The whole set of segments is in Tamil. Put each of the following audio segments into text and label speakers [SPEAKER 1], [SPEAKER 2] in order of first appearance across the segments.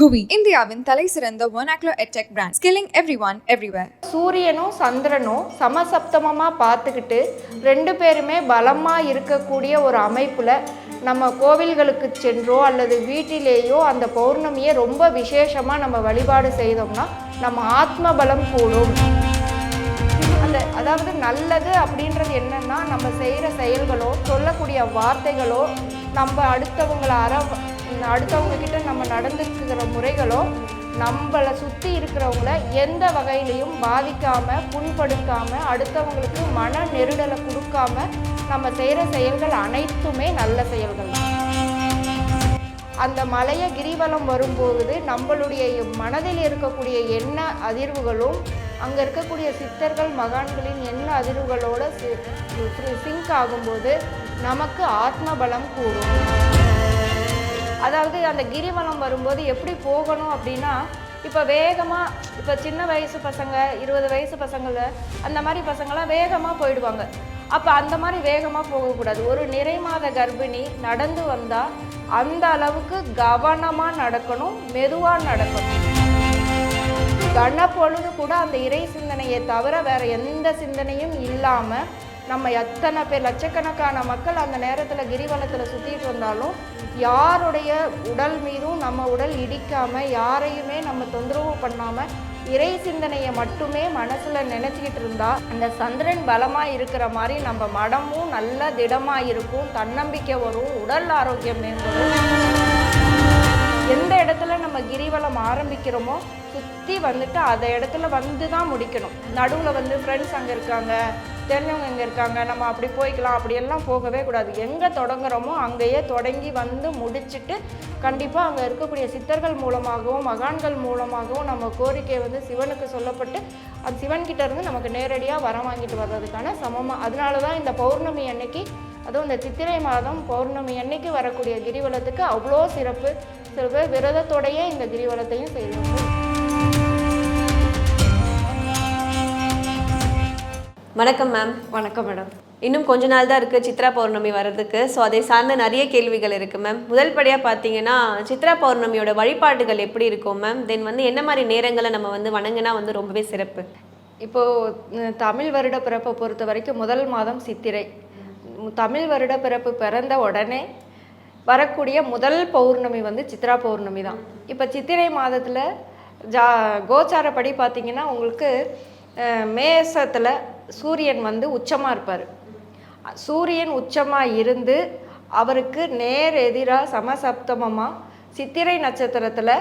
[SPEAKER 1] குவி. இந்தியாவின் தலை சிறந்த ஒனாக்லோ edtech brand skilling everyone everywhere
[SPEAKER 2] சூரியனும் சந்திரனும் சமசப்தமமாக பார்த்துக்கிட்டு ரெண்டு பேருமே பலமாக இருக்கக்கூடிய ஒரு அமைப்பில் நம்ம கோவில்களுக்கு சென்றோ அல்லது வீட்டிலேயோ அந்த பௌர்ணமியை ரொம்ப விசேஷமாக நம்ம வழிபாடு செய்தோம்னா நம்ம ஆத்ம பலம் கூடும். அந்த அதாவது நல்லது அப்படின்றது என்னன்னா நம்ம செய்கிற செயல்களோ சொல்லக்கூடிய வார்த்தைகளோ நம்ம அடுத்தவங்களை அற அடுத்தவங்க கிட்ட நம்ம நடந்துக்கிற முறைகளோ நம்மளை சுற்றி இருக்கிறவங்கள எந்த வகையிலையும் பாதிக்காமல் புண்படுத்தாமல் அடுத்தவங்களுக்கு மன நெருடலை கொடுக்காம நம்ம செய்கிற செயல்கள் அனைத்துமே நல்ல செயல்கள். தான் அந்த மலையை கிரிவலம் வரும்போது நம்மளுடைய மனதில் இருக்கக்கூடிய எண்ண அதிர்வுகளும் அங்கே இருக்கக்கூடிய சித்தர்கள் மகான்களின் எண்ண அதிர்வுகளோடு சிங்க் ஆகும்போது நமக்கு ஆத்ம பலம் கூடும். அதாவது அந்த கிரிவலம் வரும்போது எப்படி போகணும் அப்படின்னா இப்போ வேகமாக இப்போ சின்ன வயசு பசங்க இருபது வயசு பசங்களை அந்த மாதிரி பசங்களாம் வேகமாக போயிடுவாங்க. அப்போ அந்த மாதிரி வேகமாக போகக்கூடாது. ஒரு நிறை மாத கர்ப்பிணி நடந்து வந்தால் அந்த அளவுக்கு கவனமாக நடக்கணும் மெதுவாக நடக்கணும். கனப்பொழுது கூட அந்த இறை சிந்தனையை தவிர வேற எந்த சிந்தனையும் இல்லாமல் நம்ம எத்தனை பேர் லட்சக்கணக்கான மக்கள் அந்த நேரத்தில் கிரிவலத்தில் சுற்றிட்டு வந்தாலும் யாருடைய உடல் மீதும் நம்ம உடல் இடிக்காமல் யாரையுமே நம்ம தொந்தரவு பண்ணாமல் இறை சிந்தனையை மட்டுமே மனசில் நினச்சிக்கிட்டு இருந்தா அந்த சந்திரன் பலமாக இருக்கிற மாதிரி நம்ம மனமும் நல்ல திடமாக இருக்கும் தன்னம்பிக்கை வரும் உடல் ஆரோக்கியம் மேம்படும். எந்த இடத்துல நம்ம கிரிவலம் ஆரம்பிக்கிறோமோ சுற்றி வந்துட்டு அந்த இடத்துல வந்து தான் முடிக்கணும். நடுவில் வந்து ஃப்ரெண்ட்ஸ் அங்கே இருக்காங்க. தெரிஞ்சவங்க இங்கே இருக்காங்க நம்ம அப்படி போய்க்கலாம் அப்படியெல்லாம் போகவே கூடாது. எங்கே தொடங்குறோமோ அங்கேயே தொடங்கி வந்து முடிச்சுட்டு கண்டிப்பாக அங்கே இருக்கக்கூடிய சித்தர்கள் மூலமாகவும் மகான்கள் மூலமாகவும் நம்ம கோரிக்கை வந்து சிவனுக்கு சொல்லப்பட்டு அது சிவன்கிட்ட இருந்து நமக்கு நேரடியாக வர வாங்கிட்டு வர்றதுக்கான சமமாக அதனால தான் இந்த பௌர்ணமி அன்னைக்கு அதுவும் இந்த சித்திரை மாதம் பௌர்ணமி அன்னைக்கு வரக்கூடிய கிரிவலத்துக்கு அவ்வளோ சிறப்பு. சிறப்பு விரதத்தோடையே இந்த கிரிவலத்தையும் செய்யணும்
[SPEAKER 3] வணக்கம் மேம்
[SPEAKER 2] வணக்கம் மேடம்
[SPEAKER 3] இன்னும் கொஞ்ச நாள் தான் இருக்குது சித்ரா பௌர்ணமி வர்றதுக்கு ஸோ அதை சார்ந்த நிறைய கேள்விகள் இருக்குது மேம் முதல் படியாக பார்த்தீங்கன்னா சித்ரா பௌர்ணமியோட வழிபாடுகள் எப்படி இருக்கும் மேம் தென் வந்து என்ன மாதிரி நேரங்களை நம்ம வந்து வணங்கினா வந்து ரொம்பவே சிறப்பு?
[SPEAKER 2] இப்போது தமிழ் வருட பிறப்பை பொறுத்த வரைக்கும் முதல் மாதம் சித்திரை. தமிழ் வருட பிறப்பு பிறந்த உடனே வரக்கூடிய முதல் பௌர்ணமி வந்து சித்ரா பௌர்ணமி தான். இப்போ சித்திரை மாதத்தில் ஜா கோச்சாரப்படி பார்த்தீங்கன்னா உங்களுக்கு மேசத்தில் சூரியன் வந்து உச்சமாக இருப்பார். சூரியன் உச்சமாக இருந்து அவருக்கு நேர் எதிராக சமசப்தமமாக சித்திரை நட்சத்திரத்தில்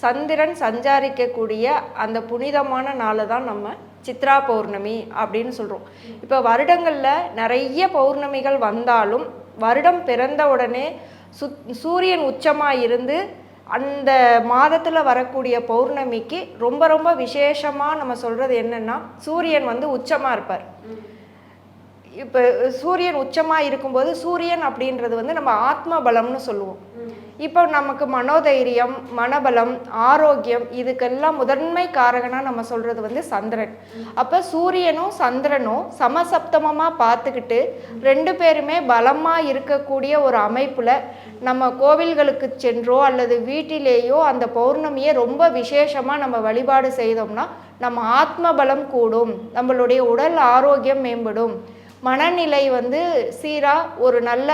[SPEAKER 2] சந்திரன் சஞ்சாரிக்கக்கூடிய அந்த புனிதமான நாளை தான் நம்ம சித்ரா பௌர்ணமி அப்படின்னு சொல்கிறோம் இப்போ வருடங்களில் நிறைய பௌர்ணமிகள் வந்தாலும் வருடம் பிறந்த உடனே சுத் சூரியன் உச்சமாக இருந்து அந்த மாதத்தில் வரக்கூடிய பௌர்ணமிக்கு ரொம்ப ரொம்ப விசேஷமாக நம்ம சொல்கிறது என்னென்னா சூரியன் வந்து உச்சமாக இருப்பார். இப்போ சூரியன் உச்சமாக இருக்கும்போது சூரியன் அப்படின்றது வந்து நம்ம ஆத்ம பலம்னு சொல்லுவோம் இப்போ நமக்கு மனோதைரியம் மனபலம் ஆரோக்கியம் இதுக்கெல்லாம் முதன்மை காரகனாக நம்ம சொல்கிறது வந்து சந்திரன். அப்போ சூரியனும் சந்திரனும் சமசப்தமமாக பார்த்துக்கிட்டு ரெண்டு பேருமே பலமாக இருக்கக்கூடிய ஒரு அமைப்பில் நம்ம கோவில்களுக்கு சென்றோ அல்லது வீட்டிலேயோ அந்த பௌர்ணமியை ரொம்ப விசேஷமாக நம்ம வழிபாடு செய்தோம்னா நம்ம ஆத்ம பலம் கூடும். நம்மளுடைய உடல் ஆரோக்கியம் மேம்படும். மனநிலை வந்து சீராக ஒரு நல்ல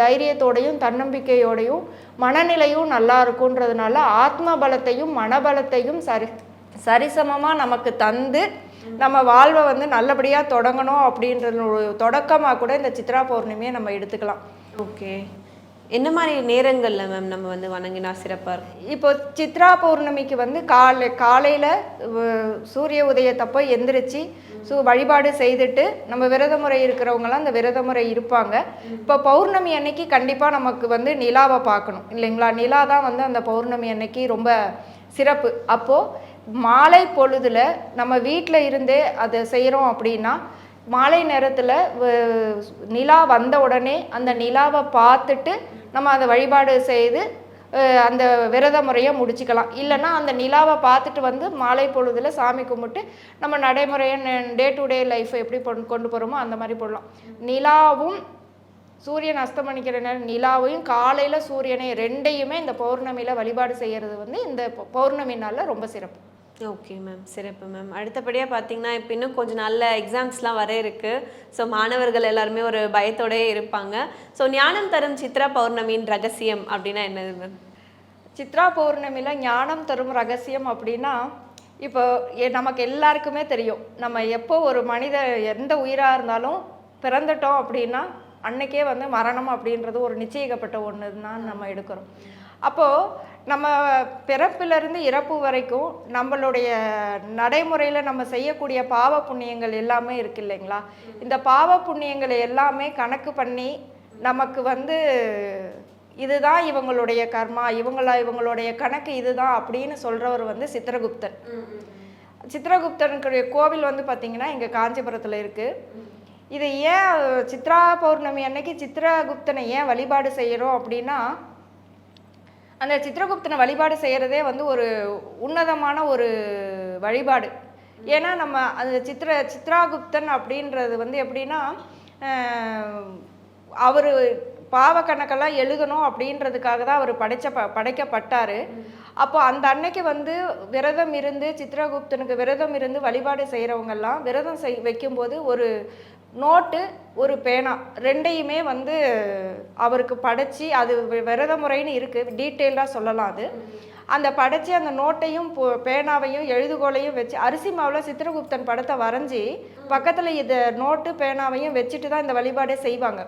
[SPEAKER 2] தைரியத்தோடையும் தன்னம்பிக்கையோடையும் மனநிலையும் நல்லா இருக்குன்றதுனால ஆத்ம பலத்தையும் மனபலத்தையும் சரி சரிசமமாக நமக்கு தந்து நம்ம வாழ்வை வந்து நல்லபடியாக தொடங்கணும் அப்படின்ற ஒரு தொடக்கமாக கூட இந்த சித்ரா பௌர்ணமியை நம்ம எடுத்துக்கலாம்.
[SPEAKER 3] ஓகே. என்ன மாதிரி நேரங்களில் மேம் நம்ம வந்து வணங்கினா சிறப்பாக இருக்கும்?
[SPEAKER 2] இப்போ சித்ரா பௌர்ணமிக்கு வந்து காலை காலையில் சூரிய உதயத்தப்போ எந்திரிச்சு ஸோ வழிபாடு செய்துட்டு நம்ம விரத முறை இருக்கிறவங்களாம் அந்த விரத முறை இருப்பாங்க. இப்போ பௌர்ணமி அன்னைக்கு கண்டிப்பாக நமக்கு வந்து நிலாவை பார்க்கணும். இல்லைங்களா? நிலா தான் வந்து அந்த பௌர்ணமி அன்னைக்கு ரொம்ப சிறப்பு. அப்போது மாலை பொழுதுல நம்ம வீட்டில் இருந்தே அதை செய்கிறோம் அப்படின்னா மாலை நேரத்தில் நிலா வந்த உடனே அந்த நிலாவை பார்த்துட்டு நம்ம அதை வழிபாடு செய்து அந்த விரத முறையை முடிச்சுக்கலாம். இல்லைன்னா அந்த நிலாவை பார்த்துட்டு வந்து மாலை பொழுதில் சாமி கும்பிட்டு நம்ம நடைமுறையை டே டு டே லைஃப்பை எப்படி கொண்டு போகிறோமோ அந்த மாதிரி போடலாம். நிலாவும் சூரியன் அஸ்தமனிக்கிற நேரம் நிலாவையும் காலையில் சூரியனை ரெண்டையுமே இந்த பௌர்ணமியில் வழிபாடு செய்கிறது வந்து இந்த பௌர்ணமி நாளில் ரொம்ப சிறப்பு.
[SPEAKER 3] ஓகே மேம் சிறப்பு மேம் அடுத்தபடியாக பார்த்தீங்கன்னா இப்போ இன்னும் கொஞ்சம் நல்ல எக்ஸாம்ஸ்லாம் வர இருக்குது ஸோ மாணவர்கள் எல்லாருமே ஒரு பயத்தோடயே இருப்பாங்க. ஸோ ஞானம் தரும் சித்ரா பௌர்ணமியின் ரகசியம் அப்படின்னா என்னது மேம்
[SPEAKER 2] சித்ரா பௌர்ணமியில் ஞானம் தரும் ரகசியம் அப்படின்னா இப்போ நமக்கு எல்லாருக்குமே தெரியும். நம்ம எப்போ ஒரு மனித எந்த உயிராக இருந்தாலும் பிறந்துட்டோம் அப்படின்னா அன்னைக்கே வந்து மரணம் அப்படின்றது ஒரு நிச்சயிக்கப்பட்ட ஒன்று தான் நம்ம எடுக்கிறோம். அப்போது நம்ம பிறப்பிலிருந்து இறப்பு வரைக்கும் நம்மளுடைய நடைமுறையில் நம்ம செய்யக்கூடிய பாவ புண்ணியங்கள் எல்லாமே இருக்கு இல்லைங்களா? இந்த பாவ புண்ணியங்களை எல்லாமே கணக்கு பண்ணி நமக்கு வந்து இதுதான் இவங்களுடைய கர்மா இவங்களா இவங்களுடைய கணக்கு இதுதான் அப்படின்னு சொல்கிறவர் வந்து சித்திரகுப்தன். சித்திரகுப்தனுடைய கோவில் வந்து பார்த்திங்கன்னா இங்கே காஞ்சிபுரத்தில் இருக்குது இது ஏன் சித்ரா பௌர்ணமி அன்னைக்கு சித்திரகுப்தனை ஏன் வழிபாடு செய்கிறோம் அப்படின்னா அந்த சித்திரகுப்தனை வழிபாடு செய்கிறதே வந்து ஒரு உன்னதமான ஒரு வழிபாடு. ஏன்னா நம்ம அந்த சித்திர சித்ராகுப்தன் அப்படின்றது வந்து எப்படின்னா அவர் பாவ கணக்கெல்லாம் எழுதணும் அப்படின்றதுக்காக தான் அவர் படைச்ச ப படைக்கப்பட்டார். அப்போ அந்த அன்னைக்கு வந்து விரதம் இருந்து சித்ரகுப்தனுக்கு விரதம் இருந்து வழிபாடு செய்கிறவங்கெல்லாம் விரதம் செய் வைக்கும்போது ஒரு நோட்டு ஒரு பேனா. ரெண்டையுமே வந்து அவருக்கு படைச்சி அது விரத முறைன்னு இருக்குது டீட்டெயிலாக சொல்லலாம் அது. அந்த படைச்சி அந்த நோட்டையும் பு- பேனாவையும் எழுதுகோலையும் வச்சு அரிசி மாவில் சித்திரகுப்தன் படத்தை வரைஞ்சி பக்கத்தில் இதை நோட்டு பேனாவையும் வச்சுட்டு தான் இந்த வழிபாடே செய்வாங்க.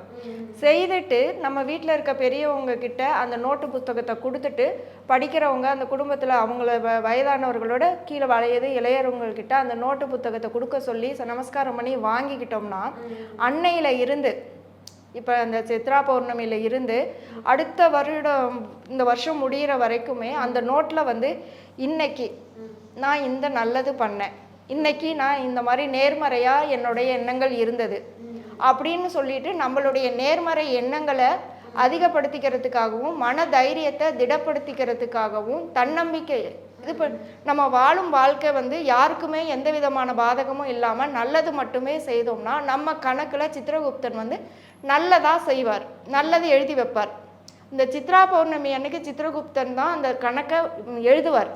[SPEAKER 2] செய்துட்டு நம்ம வீட்டில் இருக்க பெரியவங்க கிட்ட அந்த நோட்டு புத்தகத்தை கொடுத்துட்டு படிக்கிறவங்க அந்த குடும்பத்தில் அவங்கள வ- வயதானவர்களோட கீழே வளையது இளையறவங்கக்கிட்ட அந்த நோட்டு புத்தகத்தை கொடுக்க சொல்லி நமஸ்காரம் பண்ணி வாங்கிக்கிட்டோம்னா அன்னையில இருந்து இப்போ அந்த சித்ரா பௌர்ணமியில் இருந்து அடுத்த வருடம் இந்த வருஷம் முடியிற வரைக்குமே அந்த நோட்டில் வந்து இன்னைக்கு நான் இந்த நல்லது பண்ணேன். இன்னைக்கு நான் இந்த மாதிரி நேர்மறையாக என்னுடைய எண்ணங்கள் இருந்தது. அப்படின்னு சொல்லிட்டு நம்மளுடைய நேர்மறை எண்ணங்களை அதிகப்படுத்திக்கிறதுக்காகவும் மன தைரியத்தை திடப்படுத்திக்கிறதுக்காகவும் தன்னம்பிக்கை இது நம்ம வாழும் வாழ்க்கை வந்து யாருக்குமே எந்த விதமான பாதகமும் இல்லாமல் நல்லது மட்டுமே செய்தோம்னா நம்ம கணக்கில் சித்திரகுப்தன் வந்து நல்லதாக செய்வார் நல்லது எழுதி வைப்பார். இந்த சித்ரா பௌர்ணமி அன்னைக்கு சித்திரகுப்தன் தான் அந்த கணக்கை எழுதுவார்.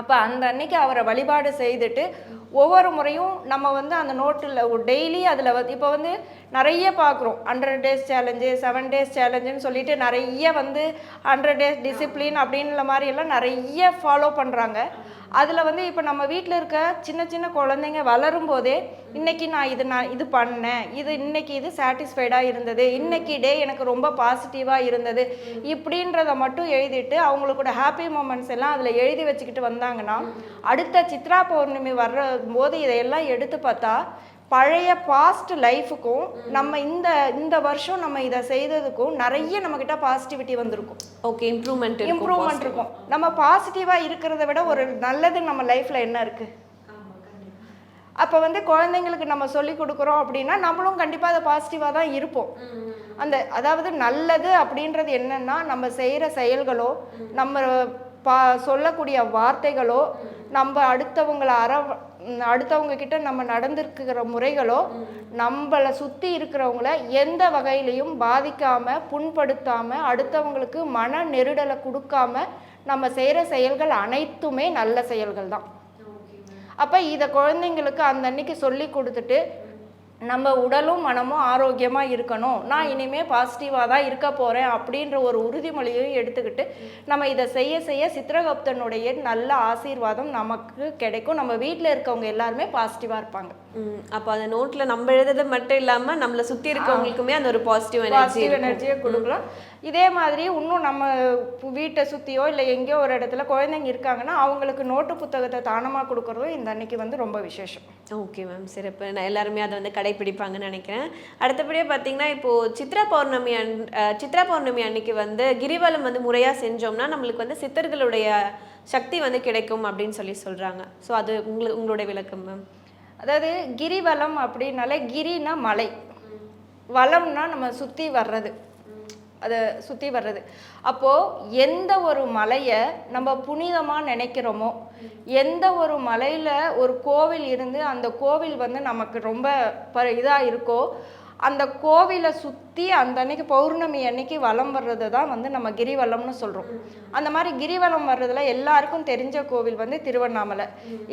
[SPEAKER 2] அப்போ அந்த அன்னைக்கு அவரை வழிபாடு செய்துட்டு ஒவ்வொரு முறையும் நம்ம வந்து அந்த நோட்டில் டெய்லி அதில் வந்து இப்போ வந்து நிறைய பார்க்குறோம் hundred days challenge seven days சேலஞ்சுன்னு சொல்லிட்டு நிறைய வந்து ஹண்ட்ரட் டேஸ் டிசிப்ளின் அப்படின்ற மாதிரி எல்லாம் நிறைய ஃபாலோ பண்ணுறாங்க அதில் வந்து இப்போ நம்ம வீட்டில் இருக்க சின்ன சின்ன குழந்தைங்க வளரும் போதே இன்னைக்கு நான் இது நான் இது பண்ணேன். இது இன்னைக்கு இது சாட்டிஸ்ஃபைடாக இருந்தது. இன்னைக்கு டே எனக்கு ரொம்ப பாசிட்டிவாக இருந்தது. இப்படின்றத மட்டும் எழுதிட்டு அவங்களோட ஹாப்பி மூமெண்ட்ஸ் எல்லாம் அதில் எழுதி வச்சுக்கிட்டு வந்தாங்கன்னா அடுத்த சித்ரா பௌர்ணமி வர்ற போது இதையெல்லாம் எடுத்து பார்த்தா பழைய பாஸ்ட் லைஃபுக்கும் நம்ம இந்த இந்த வருஷம் நம்ம இதை செய்ததுக்கும் நிறைய நம்மக்கிட்ட பாசிட்டிவிட்டி வந்திருக்கும்.
[SPEAKER 3] ஓகே இம்ப்ரூவ்மெண்ட்
[SPEAKER 2] இம்ப்ரூவ்மெண்ட் இருக்கும். நம்ம பாசிட்டிவாக இருக்கிறத விட ஒரு நல்லது நம்ம லைஃப்பில் என்ன இருக்குது அப்போ வந்து குழந்தைங்களுக்கு நம்ம சொல்லி கொடுக்குறோம் அப்படின்னா நம்மளும் கண்டிப்பாக அதை பாசிட்டிவாக தான் இருப்போம். அந்த அதாவது நல்லது அப்படின்றது என்னன்னா நம்ம செய்கிற செயல்களோ நம்ம பா சொல்லக்கூடிய வார்த்தைகளோ நம்ம அடுத்தவங்களை அற அடுத்தவங்க கிட்ட நம்ம நடந்திருக்கிற முறைகளோ நம்மளை சுற்றி இருக்கிறவங்கள எந்த வகையிலையும் பாதிக்காம புண்படுத்தாம அடுத்தவங்களுக்கு மன நெருடலை கொடுக்காம நம்ம செய்கிற செயல்கள் அனைத்துமே நல்ல செயல்கள் தான். அப்போ இதை குழந்தைங்களுக்கு அந்த அன்னைக்கு சொல்லி கொடுத்துட்டு நம்ம உடலும் மனமும் ஆரோக்கியமாக இருக்கணும். நான் இனிமே பாசிட்டிவாக தான் இருக்க போகிறேன் அப்படின்ற ஒரு உறுதிமொழியையும் எடுத்துக்கிட்டு நம்ம இதை செய்ய செய்ய சித்திரகுப்தனுடைய நல்ல ஆசீர்வாதம் நமக்கு கிடைக்கும். நம்ம வீட்டில் இருக்கவங்க எல்லாருமே பாசிட்டிவாக இருப்பாங்க.
[SPEAKER 3] அப்போ அந்த நோட்ல நம்ம எழுதுறது மட்டும் இல்லாம நம்மள சுத்தி இருக்கவங்களுக்குமே அந்த ஒரு பாசிட்டிவ் எனர்ஜி
[SPEAKER 2] எனர்ஜியை கொடுக்கலாம். இதே மாதிரி இன்னும் நம்ம வீட்டை சுற்றியோ இல்லை எங்கேயோ ஒரு இடத்துல குழந்தைங்க இருக்காங்கன்னா அவங்களுக்கு நோட்டு புத்தகத்தை தானமாக கொடுக்குறதும் இந்த அன்னைக்கு வந்து ரொம்ப விசேஷம்.
[SPEAKER 3] ஓகே மேம் சிறப்பு. நான் எல்லாருமே அதை வந்து கடைப்பிடிப்பாங்கன்னு நினைக்கிறேன். அடுத்தபடியாக பார்த்தீங்கன்னா இப்போ சித்ரா பௌர்ணமி அன் சித்ரா பௌர்ணமி அன்னைக்கு வந்து கிரிவலம் வந்து முறையாக செஞ்சோம்னா நம்மளுக்கு வந்து சித்தர்களுடைய சக்தி வந்து கிடைக்கும் அப்படின்னு சொல்லி சொல்றாங்க. ஸோ அது உங்களுக்கு உங்களுடைய விளக்கம் மேம்
[SPEAKER 2] அதாவது கிரிவலம் அப்படின்னாலே கிரினா மலை. வளம்னா நம்ம சுற்றி வர்றது. அதை சுற்றி வர்றது. அப்போது எந்த ஒரு மலையை நம்ம புனிதமாக நினைக்கிறோமோ எந்த ஒரு மலையில் ஒரு கோவில் இருந்து அந்த கோவில் வந்து நமக்கு ரொம்ப ப இதாக இருக்கோ அந்த கோவிலை சுற்றி அந்த அன்னைக்கு பௌர்ணமி அன்னைக்கு வலம் வர்றது தான் வந்து நம்ம கிரிவலம்னு சொல்கிறோம் அந்த மாதிரி கிரிவலம் வர்றதுல எல்லாருக்கும் தெரிஞ்ச கோவில் வந்து திருவண்ணாமலை.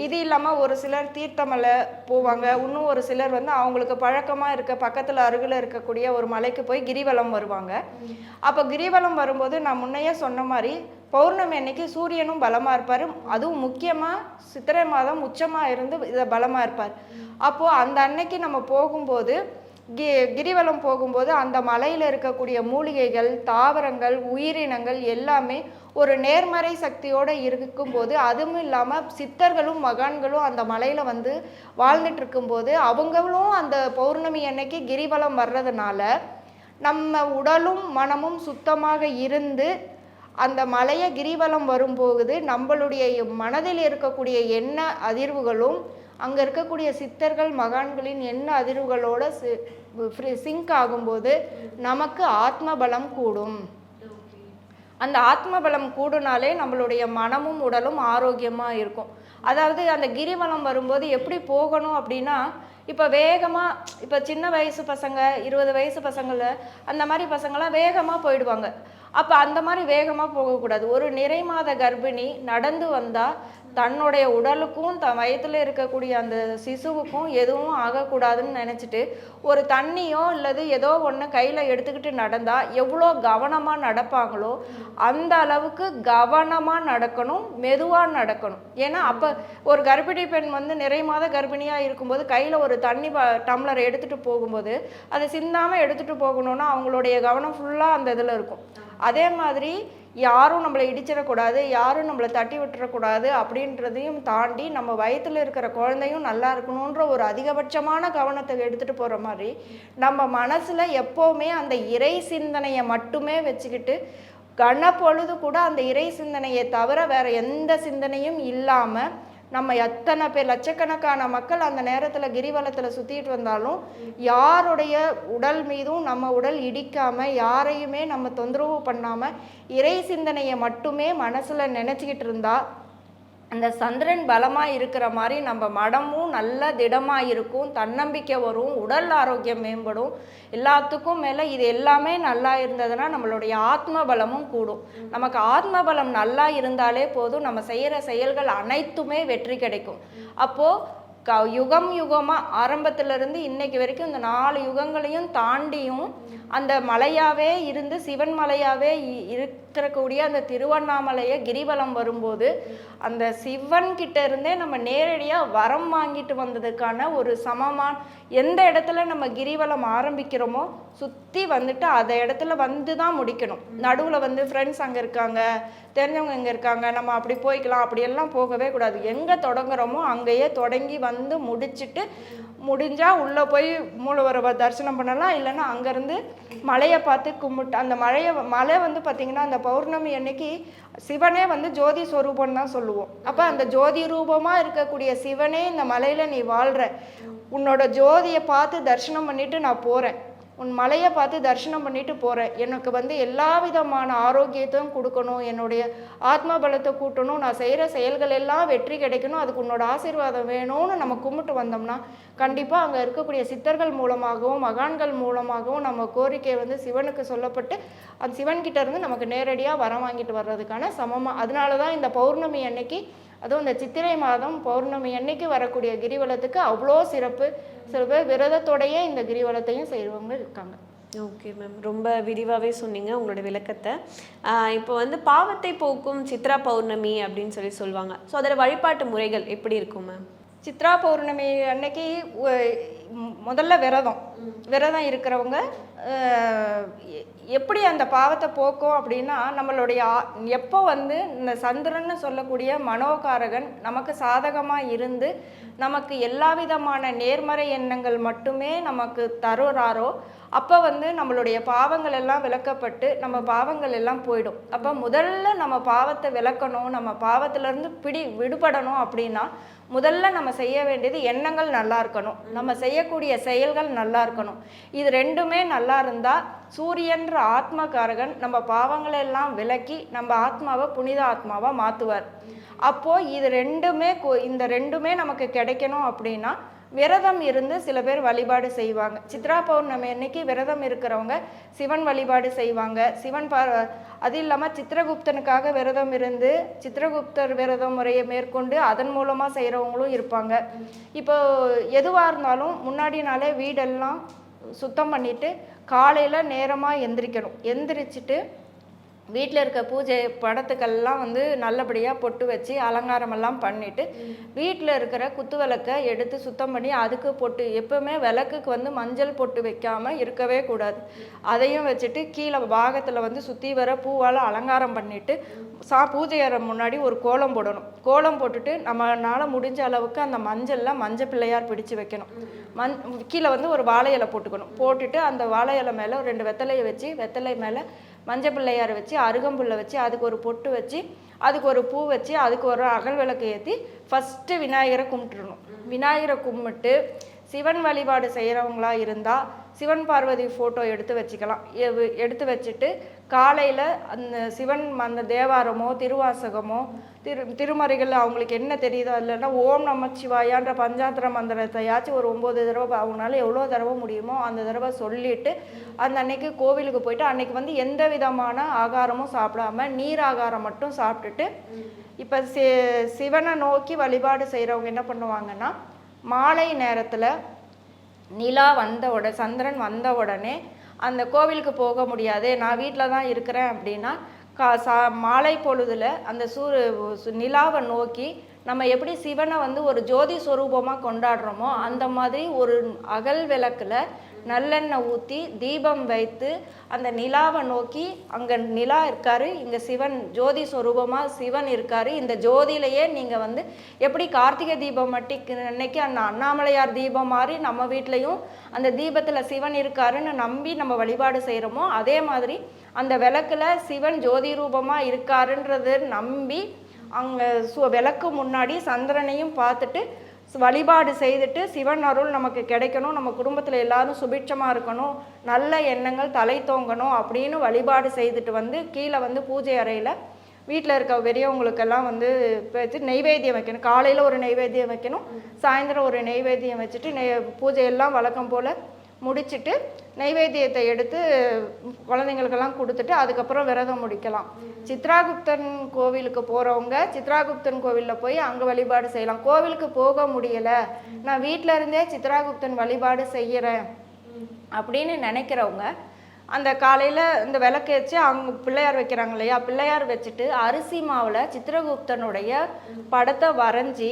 [SPEAKER 2] இது இல்லாமல் ஒரு சிலர் தீர்த்தமலை போவாங்க. இன்னும் ஒரு சிலர் வந்து அவங்களுக்கு பழக்கமாக இருக்க பக்கத்தில் அருகில் இருக்கக்கூடிய ஒரு மலைக்கு போய் கிரிவலம் வருவாங்க. அப்போ கிரிவலம் வரும்போது நான் முன்னையே சொன்ன மாதிரி பௌர்ணமி அன்னைக்கு சூரியனும் பலமாக இருப்பார். அதுவும் முக்கியமாக சித்திரை மாதம் உச்சமாக இருந்து இதை பலமாக இருப்பார். அப்போது அந்த அன்னைக்கு நம்ம போகும்போது கி கிரிவலம் போகும்போது அந்த மலையில் இருக்கக்கூடிய மூலிகைகள் தாவரங்கள் உயிரினங்கள் எல்லாமே ஒரு நேர்மறை சக்தியோடு இருக்கும்போது அதுவும் இல்லாமல் சித்தர்களும் மகான்களும் அந்த மலையில் வந்து வாழ்ந்துட்டு இருக்கும்போது அவங்களும் அந்த பௌர்ணமி அன்னைக்கு கிரிவலம் வர்றதுனால நம்ம உடலும் மனமும் சுத்தமாக இருந்து அந்த மலையை கிரிவலம் வரும்போது நம்மளுடைய மனதில் இருக்கக்கூடிய எண்ண அதிர்வுகளும் அங்கே இருக்கக்கூடிய சித்தர்கள் மகான்களின் எண்ண அதிர்வுகளோட சிங்க் ஆகும்போது நமக்கு ஆத்ம பலம் கூடும். அந்த ஆத்ம பலம் கூடுனாலே நம்மளுடைய மனமும் உடலும் ஆரோக்கியமாக இருக்கும். அதாவது அந்த கிரிவலம் வரும்போது எப்படி போகணும் அப்படின்னா இப்போ வேகமாக இப்போ சின்ன வயசு பசங்க இருபது வயசு பசங்கள அந்த மாதிரி பசங்களாம் வேகமாக போயிடுவாங்க. அப்போ அந்த மாதிரி வேகமாக போகக்கூடாது. ஒரு நிறை மாத கர்ப்பிணி நடந்து வந்தால் தன்னுடைய உடலுக்கும் த வயத்தில் இருக்கக்கூடிய அந்த சிசுவுக்கும் எதுவும் ஆகக்கூடாதுன்னு நினச்சிட்டு ஒரு தண்ணியோ இல்லது ஏதோ ஒன்று கையில் எடுத்துக்கிட்டு நடந்தால் எவ்வளோ கவனமாக நடப்பாங்களோ அந்த அளவுக்கு கவனமாக நடக்கணும் மெதுவாக நடக்கணும். ஏன்னா அப்போ ஒரு கர்ப்பிணி பெண் வந்து நிறை மாத கர்ப்பிணியாக இருக்கும்போது கையில் ஒரு தண்ணி ப டம்ளர் எடுத்துகிட்டு போகும்போது அதை சிந்தாமல் எடுத்துகிட்டு போகணுன்னா அவங்களுடைய கவனம் ஃபுல்லாக அந்த இதில் இருக்கும். அதே மாதிரி யாரும் நம்மளை இடிச்சிடக்கூடாது யாரும் நம்மளை தட்டி விட்டுறக்கூடாது அப்படின்றதையும் தாண்டி நம்ம வயத்தில் இருக்கிற குழந்தையும் நல்லா இருக்கணுன்ற ஒரு அதிகபட்சமான கவனத்தை எடுத்துகிட்டு போகிற மாதிரி நம்ம மனசில் எப்போவுமே அந்த இறை சிந்தனையை மட்டுமே வச்சுக்கிட்டு கனப்பொழுது கூட அந்த இறை சிந்தனையை தவிர வேற எந்த சிந்தனையும் இல்லாமல் நம்ம எத்தனை பேர் லட்சக்கணக்கான மக்கள் அந்த நேரத்தில் கிரிவலத்தில் சுற்றிட்டு வந்தாலும் யாருடைய உடல் மீதும் நம்ம உடல் இடிக்காமல் யாரையுமே நம்ம தொந்தரவு பண்ணாமல் இறை சிந்தனையை மட்டுமே மனசில் நினச்சிக்கிட்டு இருந்தால் அந்த சந்திரன் பலமாக இருக்கிற மாதிரி நம்ம மடமும் நல்ல திடமாக இருக்கும் தன்னம்பிக்கை வரும் உடல் ஆரோக்கியம் மேம்படும். எல்லாத்துக்கும் மேலே இது எல்லாமே நல்லா இருந்ததுன்னா நம்மளுடைய ஆத்ம பலமும் கூடும். நமக்கு ஆத்ம பலம் நல்லா இருந்தாலே போதும். நம்ம செய்கிற செயல்கள் அனைத்துமே வெற்றி கிடைக்கும். அப்போது க யுகம் யுகமாக ஆரம்பத்திலிருந்து இன்னைக்கு வரைக்கும் இந்த நாலு யுகங்களையும் தாண்டியும் அந்த மலையாகவே இருந்து சிவன் மலையாகவே இ- இருக்கக்கூடிய அந்த திருவண்ணாமலையை கிரிவலம் வரும்போது அந்த சிவன் கிட்ட இருந்தே நம்ம நேரடியாக வரம் வாங்கிட்டு வந்ததுக்கான ஒரு சமமான எந்த இடத்துல நம்ம கிரிவலம் ஆரம்பிக்கிறோமோ சுற்றி வந்துட்டு அந்த இடத்துல வந்து தான் முடிக்கணும். நடுவில் வந்து ஃப்ரெண்ட்ஸ் அங்கே இருக்காங்க தெரிஞ்சவங்க இங்கே இருக்காங்க நம்ம அப்படி போய்க்கலாம் அப்படியெல்லாம் போகவே கூடாது. எங்கே தொடங்குறோமோ அங்கேயே தொடங்கி வந்து முடிச்சுட்டு முடிஞ்சால் உள்ளே போய் மூலவரவை தரிசனம் பண்ணலாம். இல்லைன்னா அங்கேருந்து மலையை பார்த்து கும்பிட்டு அந்த மலையை மலை வந்து பார்த்திங்கன்னா அந்த பௌர்ணமி அன்னைக்கு சிவனே வந்து ஜோதி ஸ்வரூபம் தான் சொல்லுவோம். அப்போ அந்த ஜோதி ரூபமாக இருக்கக்கூடிய சிவனே இந்த மலையில் நீ வாழ்கிற உன்னோட ஜோதியை பார்த்து தரிசனம் பண்ணிவிட்டு நான் போகிறேன் உன் மலையை பார்த்து தரிசனம் பண்ணிட்டு போகிறேன் எனக்கு வந்து எல்லா விதமான ஆரோக்கியத்தையும் கொடுக்கணும். என்னுடைய ஆத்ம பலத்தை கூட்டணும். நான் செய்கிற செயல்கள் எல்லாம் வெற்றி கிடைக்கணும். அதுக்கு உன்னோட ஆசீர்வாதம் வேணும்னு நம்ம கும்பிட்டு வந்தோம்னா கண்டிப்பாக அங்கே இருக்கக்கூடிய சித்தர்கள் மூலமாகவும் மகான்கள் மூலமாகவும் நம்ம கோரிக்கை வந்து சிவனுக்கு சொல்லப்பட்டு அந்த சிவன்கிட்ட இருந்து நமக்கு நேரடியாக வரம் வாங்கிட்டு வர்றதுக்கான சமமாக அதனால தான் இந்த பௌர்ணமி அன்னைக்கு அதுவும் இந்த சித்திரை மாதம் பௌர்ணமி அன்னைக்கு வரக்கூடிய கிரிவலத்துக்கு அவ்வளோ சிறப்பு. சில பேர் விரதத்தோடையே இந்த கிரிவலத்தையும் செய்கிறவங்க இருக்காங்க.
[SPEAKER 3] Okay ma'am. ரொம்ப விரிவாகவே சொன்னீங்க உங்களோட விளக்கத்தை. இப்போ வந்து பாவத்தை போக்கும் சித்ரா பௌர்ணமி அப்படின்னு சொல்லி சொல்லுவாங்க. ஸோ அதோட வழிபாட்டு முறைகள் எப்படி இருக்கும் மேம்?
[SPEAKER 2] சித்ரா பௌர்ணமி அன்னைக்கு முதல்ல விரதம். விரதம் இருக்கிறவங்க எப்படி அந்த பாவத்தை போக்கும் அப்படின்னா நம்மளுடைய எப்போ வந்து இந்த சந்திரன்னு சொல்லக்கூடிய மனோகாரகன் நமக்கு சாதகமாக இருந்து நமக்கு எல்லா விதமான நேர்மறை எண்ணங்கள் மட்டுமே நமக்கு தருறாரோ அப்போ வந்து நம்மளுடைய பாவங்கள் எல்லாம் விளக்கப்பட்டு நம்ம பாவங்கள் எல்லாம் போயிடும். அப்போ முதல்ல நம்ம பாவத்தை விளக்கணும் நம்ம பாவத்திலேருந்து பிடி விடுபடணும் அப்படின்னா முதல்ல நம்ம செய்ய வேண்டியது எண்ணங்கள் நல்லா இருக்கணும். நம்ம செய்யக்கூடிய செயல்கள் நல்லா இருக்கணும். இது ரெண்டுமே நல்லா இருந்தால் சூரியன்ற ஆத்மகாரகன் நம்ம பாவங்களை எல்லாம் விலக்கி நம்ம ஆத்மாவை புனித ஆத்மாவா மாற்றுவார் அப்போது இது ரெண்டுமே இந்த ரெண்டுமே நமக்கு கிடைக்கணும் அப்படின்னா விரதம் இருந்து சில பேர் வழிபாடு செய்வாங்க. சித்ரா பௌர்ணமி அன்னைக்கு விரதம் இருக்கிறவங்க சிவன் வழிபாடு செய்வாங்க. சிவன் பா அது இல்லாமல் சித்திரகுப்தனுக்காக விரதம் இருந்து சித்திரகுப்தர் விரத முறையை மேற்கொண்டு அதன் மூலமாக செய்கிறவங்களும் இருப்பாங்க. இப்போ எதுவாக இருந்தாலும் முன்னாடி நாளே வீடெல்லாம் சுத்தம் பண்ணிட்டு காலையில் நேரமாக எந்திரிக்கணும். எந்திரிச்சிட்டு வீட்டில் இருக்க பூஜை படத்துக்கெல்லாம் வந்து நல்லபடியாக பொட்டு வச்சு அலங்காரமெல்லாம் பண்ணிட்டு வீட்டில் இருக்கிற குத்து விளக்கை எடுத்து சுத்தம் பண்ணி அதுக்கு பொட்டு எப்போவுமே விளக்குக்கு வந்து மஞ்சள் பொட்டு வைக்காமல் இருக்கவே கூடாது. அதையும் வச்சுட்டு கீழே பாகத்தில் வந்து சுற்றி வர பூவால் அலங்காரம் பண்ணிட்டு சா பூஜை அறை முன்னாடி ஒரு கோலம் போடணும். கோலம் போட்டுட்டு நம்மளால் முடிஞ்ச அளவுக்கு அந்த மஞ்சளில் மஞ்சள் பிள்ளையார் பிடிச்சு வைக்கணும். மஞ் கீழே வந்து ஒரு வாழை இலை போட்டுக்கணும். போட்டுட்டு அந்த வாழை இலை மேலே ஒரு ரெண்டு வெத்தலையை வச்சு வெத்தலை மேலே மஞ்சள் பிள்ளையார் வச்சு அருகம்புல்லை வச்சு அதுக்கு ஒரு பொட்டு வச்சு அதுக்கு ஒரு பூ வச்சு அதுக்கு ஒரு அகல் விளக்கு ஏற்றி ஃபஸ்ட்டு விநாயகரை கும்பிட்டுருணும் விநாயகரை கும்பிட்டு சிவன் வழிபாடு செய்கிறவங்களா இருந்தால் சிவன் பார்வதி ஃபோட்டோ எடுத்து வச்சுக்கலாம். எடுத்து வச்சுட்டு காலையில் அந்த சிவன் அந்த தேவாரமோ திருவாசகமோ திரு திருமறைகள் அவங்களுக்கு என்ன தெரியுதோ இல்லைன்னா ஓம் நமச்சிவாயான்ற பஞ்சாந்திர மந்திரத்தையாச்சும் ஒரு ஒம்பது தடவை அவங்களால எவ்வளோ தடவை முடியுமோ அந்த தடவை சொல்லிட்டு அந்த அன்னைக்கு கோவிலுக்கு போயிட்டு அன்னைக்கு வந்து எந்த விதமான ஆகாரமும் சாப்பிடாம நீர் ஆகாரம் மட்டும் சாப்பிட்டுட்டு இப்போ சி சிவனை நோக்கி வழிபாடு செய்கிறவங்க என்ன பண்ணுவாங்கன்னா மாலை நேரத்தில் நிலா வந்த உடனே சந்திரன் வந்த உடனே அந்த கோவிலுக்கு போக முடியாது. நான் வீட்டில் தான் இருக்கிறேன் அப்படின்னா கா சா மாலை பொழுதில் அந்த சூரிய சு- நிலாவை நோக்கி நம்ம எப்படி சிவனை வந்து ஒரு ஜோதி ஸ்வரூபமாக கொண்டாடுறோமோ அந்த மாதிரி ஒரு அகல் விளக்கில் நல்லெண்ணெய் ஊற்றி தீபம் வைத்து அந்த நிலாவை நோக்கி அங்கே நிலா இருக்காரு. இங்கே சிவன் ஜோதி ஸ்வரூபமாக சிவன் இருக்காரு. இந்த ஜோதியிலேயே நீங்கள் வந்து எப்படி கார்த்திகை தீபம் மட்டிக்கு அன்னைக்கு அந்த அண்ணாமலையார் தீபம் மாதிரி நம்ம வீட்லேயும் அந்த தீபத்தில் சிவன் இருக்காருன்னு நம்பி நம்ம வழிபாடு செய்கிறோமோ அதே மாதிரி அந்த விளக்குல சிவன் ஜோதி ரூபமாக இருக்காருன்றது நம்பி அங்கே சு விளக்கு முன்னாடி சந்திரனையும் பார்த்துட்டு வழிபாடு செய்துட்டு சிவன் அருள் நமக்கு கிடைக்கணும். நம்ம குடும்பத்தில் எல்லாரும் சுபிட்சமாக இருக்கணும். நல்ல எண்ணங்கள் தலை தோங்கணும் அப்படின்னு வழிபாடு செய்துட்டு வந்து கீழே வந்து பூஜை அறையில் வீட்டில் இருக்க பெரியவங்களுக்கெல்லாம் வந்து வச்சு நெய்வேத்தியம் வைக்கணும். காலையில் ஒரு நெய்வேத்தியம் வைக்கணும். சாயந்தரம் ஒரு நெய்வேத்தியம் வச்சுட்டு நெய் பூஜையெல்லாம் வழக்கம் போல் முடிச்சுட்டு நைவேத்தியத்தை எடுத்து குழந்தைங்களுக்கெல்லாம் கொடுத்துட்டு அதுக்கப்புறம் விரதம் முடிக்கலாம். சித்ராகுப்தன் கோவிலுக்கு போகிறவங்க சித்ராகுப்தன் கோவிலில் போய் அங்கே வழிபாடு செய்யலாம். கோவிலுக்கு போக முடியலை. நான் வீட்டில் இருந்தே சித்ராகுப்தன் வழிபாடு செய்கிறேன் அப்படின்னு நினைக்கிறவங்க அந்த காலையில் இந்த விளக்கு வச்சு அவங்க பிள்ளையார் வைக்கிறாங்க இல்லையா? பிள்ளையார் வச்சுட்டு அரிசி மாவில் சித்திரகுப்தனுடைய படத்தை வரைஞ்சி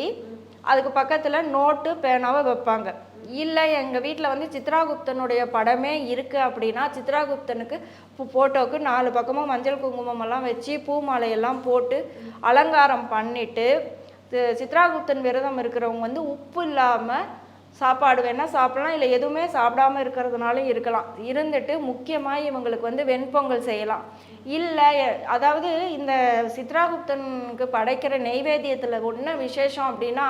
[SPEAKER 2] அதுக்கு பக்கத்தில் நோட்டு பேனாவை வைப்பாங்க. இல்லை எங்கள் வீட்டில் வந்து சித்ராகுப்தனுடைய படமே இருக்குது அப்படின்னா சித்ராகுப்தனுக்கு ஃபோட்டோவுக்கு நாலு பக்கமும் மஞ்சள் குங்குமம் எல்லாம் வச்சு பூ மாலையெல்லாம் போட்டு அலங்காரம் பண்ணிட்டு சித்ராகுப்தன் விரதம் இருக்கிறவங்க வந்து உப்பு இல்லாமல் சாப்பாடு வேணால் சாப்பிடலாம் இல்லை எதுவுமே சாப்பிடாம இருக்கிறதுனாலும் இருக்கலாம். இருந்துட்டு முக்கியமாக இவங்களுக்கு வந்து வெண்பொங்கல் செய்யலாம். இல்லை அதாவது இந்த சித்ராகுப்தனுக்கு படைக்கிற நெய்வேத்தியத்தில் என்ன விசேஷம் அப்படின்னா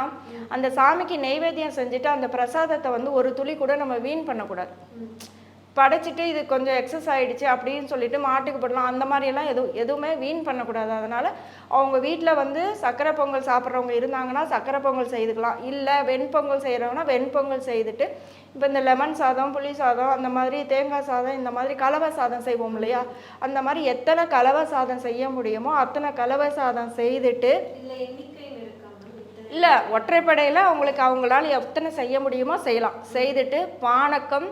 [SPEAKER 2] அந்த சாமிக்கு நெய்வேத்தியம் செஞ்சுட்டு அந்த பிரசாதத்தை வந்து ஒரு துளி கூட நம்ம வீண் பண்ணக்கூடாது. படைச்சிட்டு இது கொஞ்சம் எக்ஸஸ் ஆயிடுச்சு அப்படின்னு சொல்லிட்டு மாட்டுக்கு போடலாம். அந்த மாதிரியெல்லாம் எதுவும் எதுவுமே வீண் பண்ணக்கூடாது. அதனால் அவங்க வீட்டில் வந்து சக்கரை பொங்கல் சாப்பிட்றவங்க இருந்தாங்கன்னா சக்கரை பொங்கல் செய்துக்கலாம். இல்லை வெண்பொங்கல் செய்கிறவங்கன்னா வெண்பொங்கல் செய்துட்டு இப்போ இந்த லெமன் சாதம் புளி சாதம் அந்த மாதிரி தேங்காய் சாதம் இந்த மாதிரி கலவை சாதம் செய்வோம் இல்லையா? அந்த மாதிரி எத்தனை கலவை சாதம் செய்ய முடியுமோ அத்தனை கலவை சாதம் செய்துட்டு இல்லை ஒற்றைப்படையில் அவங்களுக்கு அவங்களால எத்தனை செய்ய முடியுமோ செய்யலாம். செய்துட்டு பானக்கம்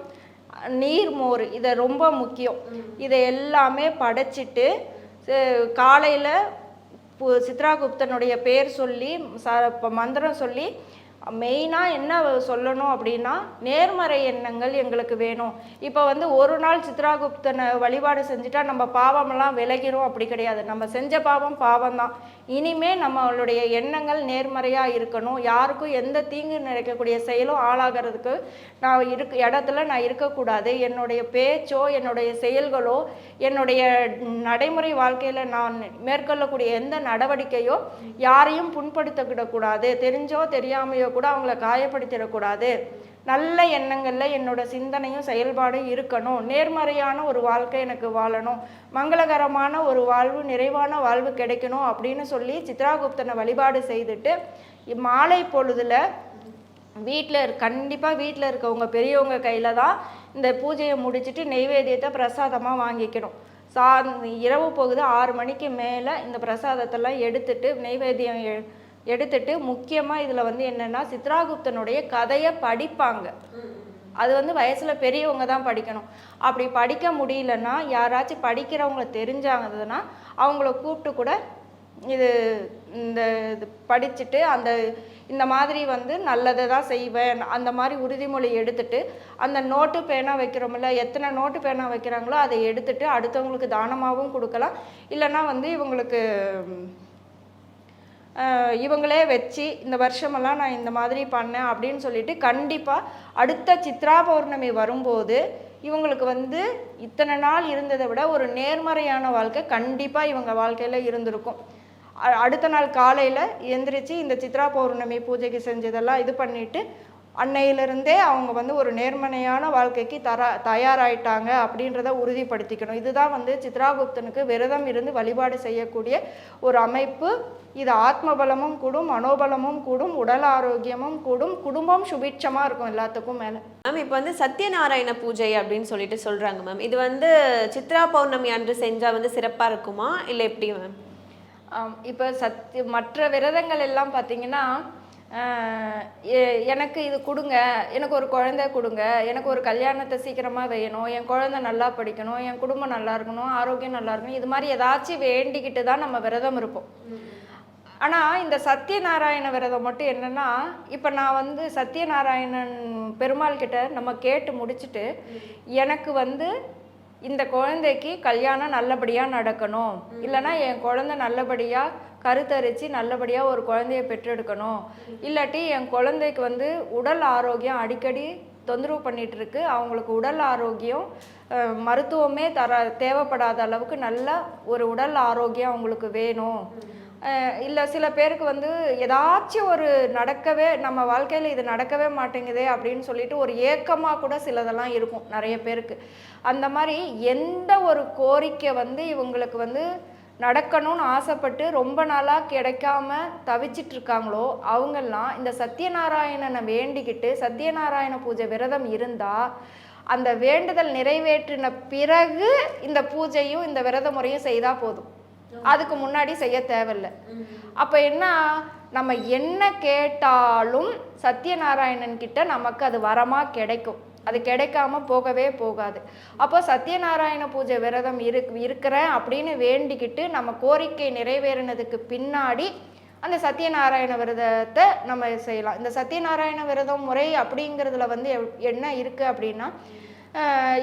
[SPEAKER 2] நீர் மோர் இதை ரொம்ப முக்கியம். இதை எல்லாமே படைச்சிட்டு காலையில் சித்ராகுப்தனுடைய பேர் சொல்லி ச மந்திரம் சொல்லி மெயினாக என்ன சொல்லணும் அப்படின்னா நேர்மறை எண்ணங்கள் எங்களுக்கு வேணும். இப்போ வந்து ஒரு நாள் சித்ராகுப்தனை வழிபாடு செஞ்சுட்டா நம்ம பாவமெல்லாம் விலகிடும் அப்படி கிடையாது. நம்ம செஞ்ச பாவம் பாவம் தான் இனிமே நம்மளுடைய எண்ணங்கள் நேர்மறையாக இருக்கணும். யாருக்கும் எந்த தீங்கு நினைக்கக்கூடிய செயலும் ஆளாகிறதுக்கு நான் இருக்க இடத்துல நான் இருக்கக்கூடாது. என்னுடைய பேச்சோ என்னுடைய செயல்களோ என்னுடைய நடைமுறை வாழ்க்கையில் நான் மேற்கொள்ளக்கூடிய எந்த நடவடிக்கையோ யாரையும் புண்படுத்திக்கிடக்கூடாது. தெரிஞ்சோ தெரியாமையோ கூட அவங்கள காயப்படுத்திடக்கூடாது. நல்ல எண்ணங்களில் என்னோட சிந்தனையும் செயல்பாடும் இருக்கணும். நேர்மறையான ஒரு வாழ்க்கை எனக்கு வாழணும். மங்களகரமான ஒரு வாழ்வு நிறைவான வாழ்வு கிடைக்கணும் அப்படின்னு சொல்லி சித்ராகுப்தனை வழிபாடு செய்துட்டு மாலை பொழுதுல வீட்டில் கண்டிப்பாக வீட்டில் இருக்கவங்க பெரியவங்க கையில் தான் இந்த பூஜையை முடிச்சிட்டு நெய்வேத்தியத்தை பிரசாதமாக வாங்கிக்கணும். சா இரவு போகுது ஆறு மணிக்கு மேலே இந்த பிரசாதத்தெல்லாம் எடுத்துட்டு நெய்வேத்தியம் எடுத்துட்டு முக்கியமாக இதில் வந்து என்னென்னா சித்ராகுப்தனுடைய கதையை படிப்பாங்க. அது வந்து வயசில் பெரியவங்க தான் படிக்கணும். அப்படி படிக்க முடியலன்னா யாராச்சும் படிக்கிறவங்கள தெரிஞ்சாங்கன்னா அவங்கள கூப்பிட்டு கூட இது இந்த இது படிச்சுட்டு அந்த இந்த மாதிரி வந்து நல்லதை தான் செய்வேன். அந்த மாதிரி உறுதிமொழி எடுத்துட்டு அந்த நோட்டு பேனா வைக்கிறோம்ல எத்தனை நோட்டு பேனா வைக்கிறாங்களோ அதை எடுத்துட்டு அடுத்தவங்களுக்கு தானமாகவும் கொடுக்கலாம். இல்லைன்னா வந்து இவங்களுக்கு இவங்களே வச்சு இந்த வருஷமெல்லாம் நான் இந்த மாதிரி பண்ணேன் அப்படின்னு சொல்லிட்டு கண்டிப்பாக அடுத்த சித்ரா பௌர்ணமி வரும்போது இவங்களுக்கு வந்து இத்தனை நாள் இருந்ததை விட ஒரு நேர்மறையான வாழ்க்கை கண்டிப்பாக இவங்க வாழ்க்கையில் இருந்திருக்கும். அடுத்த நாள் காலையில் எந்திரிச்சு இந்த சித்ரா பௌர்ணமி பூஜைக்கு செஞ்சதெல்லாம் இது பண்ணிவிட்டு அன்னையிலிருந்தே அவங்க வந்து ஒரு நேர்மறையான வாழ்க்கைக்கு தர தயாராயிட்டாங்க அப்படின்றத உறுதிப்படுத்திக்கணும். இதுதான் வந்து சித்ராகுப்தனுக்கு விரதம் இருந்து வழிபாடு செய்யக்கூடிய ஒரு அமைப்பு. இது ஆத்ம பலமும் கூடும் மனோபலமும் கூடும் உடல் ஆரோக்கியமும் கூடும் குடும்பம் சுபிட்சமாக இருக்கும் எல்லாத்துக்கும் மேலே.
[SPEAKER 3] மேம் இப்போ வந்து சத்யநாராயண பூஜை அப்படின்னு சொல்லிட்டு சொல்றாங்க மேம். இது வந்து சித்ரா பௌர்ணமி அன்று செஞ்சா வந்து சிறப்பா இருக்குமா? இல்லை எப்படி மேம்?
[SPEAKER 2] இப்போ சத் மற்ற விரதங்கள் எல்லாம் பார்த்தீங்கன்னா எனக்கு இது கொடுங்க. எனக்கு ஒரு குழந்தை கொடுங்க. எனக்கு ஒரு கல்யாணத்தை சீக்கிரமாக வேணும் என் குழந்தை நல்லா படிக்கணும். என் குடும்பம் நல்லா இருக்கணும். ஆரோக்கியம் நல்லா இருக்கணும். இது மாதிரி ஏதாச்சும் வேண்டிக்கிட்டு தான் நம்ம விரதம் இருப்போம். ஆனால் இந்த சத்யநாராயண விரதம் மட்டும் என்னென்னா இப்போ நான் வந்து சத்யநாராயணன் பெருமாள் கிட்ட நம்ம கேட்டு முடிச்சுட்டு எனக்கு வந்து இந்த குழந்தைக்கு கல்யாணம் நல்லபடியாக நடக்கணும். இல்லைன்னா என் குழந்தை நல்லபடியாக கருத்தரித்து நல்லபடியாக ஒரு குழந்தைய பெற்றெடுக்கணும். இல்லாட்டி என் குழந்தைக்கு வந்து உடல் ஆரோக்கியம் அடிக்கடி தொந்தரவு பண்ணிகிட்ருக்கு அவங்களுக்கு உடல் ஆரோக்கியம் மருத்துவமே தர தேவைப்படாத அளவுக்கு நல்ல ஒரு உடல் ஆரோக்கியம் அவங்களுக்கு வேணும். இல்லை சில பேருக்கு வந்து ஏதாச்சும் ஒரு நடக்கவே நம்ம வாழ்க்கையில் இது நடக்கவே மாட்டேங்குதே அப்படின்னு சொல்லிட்டு ஒரு ஏக்கமாக கூட சிலதெல்லாம் இருக்கும் நிறைய பேருக்கு. அந்த மாதிரி எந்த ஒரு கோரிக்கை வந்து இவங்களுக்கு வந்து நடக்கணும்னு ஆசைப்பட்டு ரொம்ப நாளாக கிடைக்காம தவிச்சிட்டு இருக்காங்களோ அவங்கெல்லாம் இந்த சத்யநாராயணனை வேண்டிக்கிட்டு சத்யநாராயண பூஜை விரதம் இருந்தால் அந்த வேண்டுதல் நிறைவேற்றின பிறகு இந்த பூஜையும் இந்த விரத முறையும் செய்தால் போதும். அதுக்கு முன்னாடி செய்ய தேவையில்ல. அப்போ என்ன? நம்ம என்ன கேட்டாலும் சத்யநாராயணன் கிட்ட நமக்கு அது வரமா கிடைக்கும். அது கிடைக்காம போகவே போகாது. அப்போ சத்யநாராயண பூஜை விரதம் இரு இருக்கிறேன் அப்படின்னு வேண்டிக்கிட்டு நம்ம கோரிக்கை நிறைவேறினதுக்கு பின்னாடி அந்த சத்யநாராயண விரதத்தை நம்ம செய்யலாம். இந்த சத்யநாராயண விரதம் முறை அப்படிங்கிறதுல வந்து என்ன இருக்குது அப்படின்னா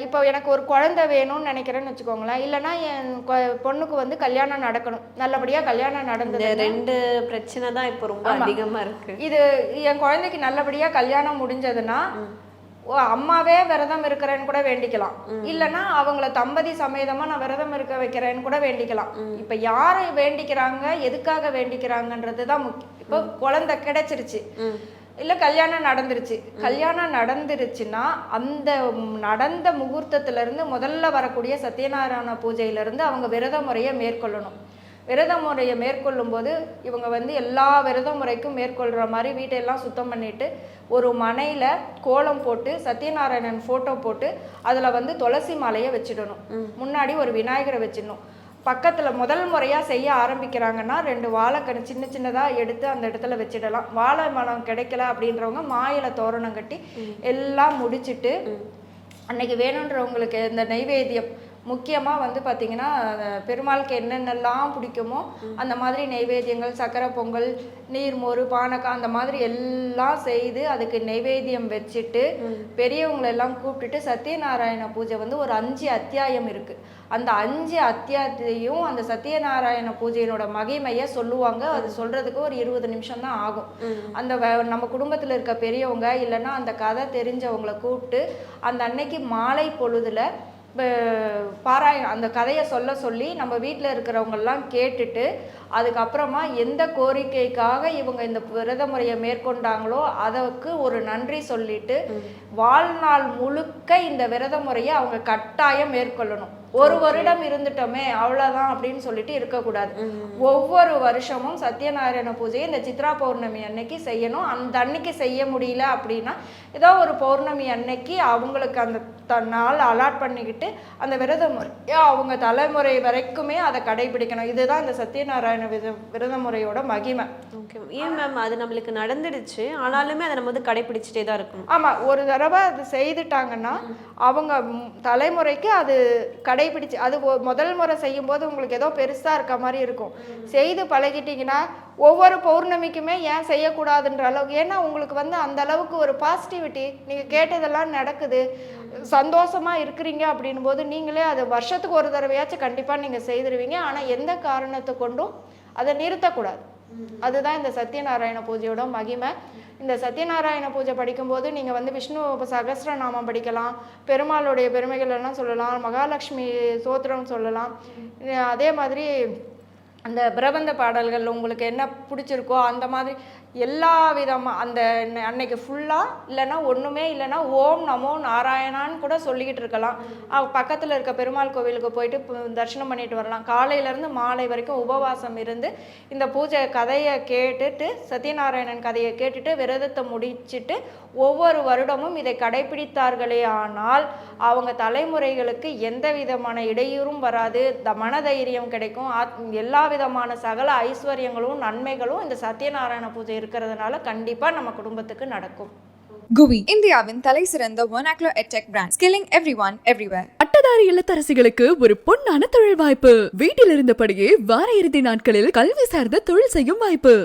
[SPEAKER 2] இப்போ எனக்கு ஒரு குழந்தை வேணும்னு நினைக்கிறேன்னு வச்சுக்கோங்களேன். இல்லைன்னா என் பொண்ணுக்கு வந்து கல்யாணம் நடக்கணும். நல்லபடியாக கல்யாணம் நடந்தது
[SPEAKER 3] ரெண்டு பிரச்சனை தான் இப்போ ரொம்ப
[SPEAKER 2] ஆமா.
[SPEAKER 3] அதிகமா இருக்கு.
[SPEAKER 2] இது என் குழந்தைக்கு நல்லபடியாக கல்யாணம் முடிஞ்சதுன்னா அம்மாவே விரதம் இருக்கிறேன்னு கூட வேண்டிக்கலாம். இல்லைன்னா அவங்கள தம்பதி சமேதமா நான் விரதம் இருக்க வைக்கிறேன்னு கூட வேண்டிக்கலாம். இப்ப யாரை வேண்டிக்கிறாங்க எதுக்காக வேண்டிக்கிறாங்கன்றது தான் முக்கியம் இப்போ குழந்தை கிடைச்சிருச்சு. இல்ல கல்யாணம் நடந்துருச்சு. கல்யாணம் நடந்துருச்சுன்னா அந்த நடந்த முகூர்த்தத்துல இருந்து முதல்ல வரக்கூடிய சத்யநாராயண பூஜையில இருந்து அவங்க விரத முறையை மேற்கொள்ளணும். விரத முறையை மேற்கொள்ளும் போது இவங்க வந்து எல்லா விரத முறைக்கும் மேற்கொள்கிற மாதிரி வீட்டையெல்லாம் சுத்தம் பண்ணிட்டு ஒரு மனையில் கோலம் போட்டு சத்யநாராயணன் ஃபோட்டோ போட்டு அதில் வந்து துளசி மாலையை வச்சிடணும். முன்னாடி ஒரு விநாயகரை வச்சிடணும். பக்கத்தில் முதல் முறையாக செய்ய ஆரம்பிக்கிறாங்கன்னா ரெண்டு வாழைக்கன்று சின்ன சின்னதாக எடுத்து அந்த இடத்துல வச்சிடலாம். வாழை மரம் கிடைக்கல அப்படின்றவங்க மாயில தோரணம் கட்டி எல்லாம் முடிச்சிட்டு அன்னைக்கு வேணுன்றவங்களுக்கு இந்த நைவேத்தியம். முக்கியமாக வந்து பார்த்திங்கன்னா பெருமாளுக்கு என்னென்னலாம் பிடிக்குமோ அந்த மாதிரி நெய்வேத்தியங்கள் சக்கரை பொங்கல் நீர்மோர் பானகம் அந்த மாதிரி எல்லாம் செய்து அதுக்கு நெய்வேத்தியம் வச்சுட்டு பெரியவங்களெல்லாம் கூப்பிட்டுட்டு சத்யநாராயண பூஜை வந்து ஒரு அஞ்சு அத்தியாயம் இருக்குது அந்த அஞ்சு அத்தியாயத்தையும் அந்த சத்யநாராயண பூஜையினோட மகிமையை சொல்லுவாங்க. அது சொல்கிறதுக்கு ஒரு இருபது நிமிஷம் தான் ஆகும். அந்த நம்ம குடும்பத்தில் இருக்க பெரியவங்க இல்லைன்னா அந்த கதை தெரிஞ்சவங்கள கூப்பிட்டு அந்த அன்னைக்கு மாலை பொழுதுல பாராயணம் அந்த கதையை சொல்ல சொல்லி நம்ம வீட்டில் இருக்கிறவங்கெல்லாம் கேட்டுட்டு அதுக்கப்புறமா எந்த கோரிக்கைக்காக இவங்க இந்த விரத முறையை மேற்கொண்டாங்களோ அதற்கு ஒரு நன்றி சொல்லிட்டு வாழ்நாள் முழுக்க இந்த விரத முறையை அவங்க கட்டாயம் மேற்கொள்ளணும். ஒரு வருடம் இருந்துட்டோமே அவ்வளவுதான் அப்படின்னு சொல்லிட்டு இருக்கக்கூடாது. ஒவ்வொரு வருஷமும் சத்யநாராயண பூஜையை இந்த சித்ரா பௌர்ணமி அன்னைக்கு செய்யணும். அந்த அன்னைக்கு செய்ய முடியல அப்படின்னா ஏதோ ஒரு பௌர்ணமி அன்னைக்கு அவங்களுக்கு அந்த நாள் அலாட் பண்ணிக்கிட்டு அந்த விரத முறையை அவங்க தலைமுறை வரைக்குமே அதை கடைபிடிக்கணும். இதுதான் இந்த சத்யநாராயண வித விரத முறையோட மகிமை.
[SPEAKER 3] ஓகே ஏன் மேம் அது நம்மளுக்கு நடந்துடுச்சு? ஆனாலுமே அதை நம்ம வந்து கடைபிடிச்சிட்டே தான் இருக்கணும்.
[SPEAKER 2] ஆமா ஒரு தடவை அது செய்துட்டாங்கன்னா அவங்க தலைமுறைக்கு அது கடைபிடிச்சு அது முதல் முறை செய்யும்போது உங்களுக்கு ஏதோ பெருசா இருக்க மாதிரி இருக்கும். செய்து பழகிட்டீங்கன்னா ஒவ்வொரு பௌர்ணமிக்குமே ஏன் செய்யக்கூடாதுன்ற அளவுக்கு ஏன்னா உங்களுக்கு வந்து அந்த அளவுக்கு ஒரு பாசிட்டிவிட்டி நீங்க கேட்டதெல்லாம் நடக்குது. சந்தோஷமாக இருக்கிறீங்க அப்படின் போது நீங்களே அது வருஷத்துக்கு ஒரு தடவையாச்சும் கண்டிப்பாக நீங்கள் செய்திருவீங்க. ஆனால் எந்த காரணத்தை கொண்டும் அதை நிறுத்தக்கூடாது. அதுதான் இந்த சத்யநாராயண பூஜையோட மகிமை. இந்த சத்யநாராயண பூஜை படிக்கும்போது நீங்கள் வந்து விஷ்ணு சகஸ்ரநாமம் படிக்கலாம் பெருமாளுடைய பெருமைகள் எல்லாம் சொல்லலாம் மகாலட்சுமி சோத்திரம் சொல்லலாம். அதே மாதிரி அந்த பிரபந்த பாடல்கள் உங்களுக்கு என்ன பிடிச்சிருக்கோ அந்த மாதிரி எல்லா விதமாக அந்த அன்னைக்கு ஃபுல்லாக இல்லைன்னா ஒன்றுமே இல்லைன்னா ஓம் நமோ நாராயணான்னு கூட சொல்லிக்கிட்டு இருக்கலாம். பக்கத்தில் இருக்க பெருமாள் கோவிலுக்கு போயிட்டு தரிசனம் பண்ணிட்டு வரலாம். காலையிலேருந்து மாலை வரைக்கும் உபவாசம் இருந்து இந்த பூஜை கதையை கேட்டுட்டு சத்யநாராயணன் கதையை கேட்டுட்டு விரதத்தை முடிச்சுட்டு ஒவ்வொரு வருடமும் இதை கடைபிடித்தார்களே ஆனால் அவங்க தலைமுறைகளுக்கு எந்த விதமான இடையூறும் வராது. த மனதைரியம் கிடைக்கும். ஆத் எல்லா விதமான சகல ஐஸ்வர்யங்களும் நன்மைகளும் இந்த சத்யநாராயண பூஜை இருக்கிறதுனால கண்டிப்பாக நம்ம குடும்பத்துக்கு நடக்கும்.
[SPEAKER 1] குவி இந்தியாவின் தலை சிறந்த vernacular edtech brand skilling everyone everywhere.
[SPEAKER 4] பட்டதாரி இல்லத்தரசிகளுக்கு ஒரு பொன்னான தொழில் வாய்ப்பு. வீட்டில் இருந்தபடியே வார இறுதி நாட்களில் கல்வி சார்ந்த தொழில் செய்யும் வாய்ப்பு.